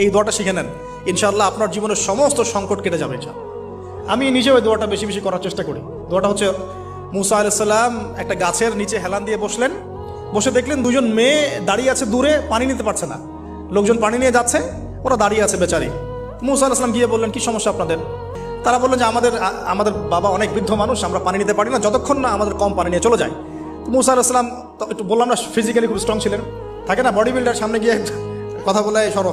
এই দোয়াটা শিখে নেন। ইনশাআল্লাহ আপনার জীবনের সমস্ত সংকট কেটে যাবে, ইনশাআল্লাহ। আমি নিজেও এই দোয়াটা বেশি বেশি করার চেষ্টা করি। দোয়াটা হচ্ছে, মুসা আলাইসাল্লাম একটা গাছের নিচে হেলান দিয়ে বসলেন। বসে দেখলেন দুজন মেয়ে দাঁড়িয়ে আছে, দূরে পানি নিতে পারছে না। লোকজন পানি নিয়ে যাচ্ছে, ওরা দাঁড়িয়ে আছে বেচারি। মুসা আলাইসলাম গিয়ে বললেন, কি সমস্যা আপনাদের? তারা বললেন যে, আমাদের আমাদের বাবা অনেক বৃদ্ধ মানুষ, আমরা পানি নিতে পারি না, যতক্ষণ না আমাদের কম পানি নিয়ে চলে যায়। মুসা আলাইসলাম তো একটু বললাম না ফিজিক্যালি খুব স্ট্রং ছিলেন। থাকে না বডি বিল্ডার সামনে গিয়ে কথা বলে সরো।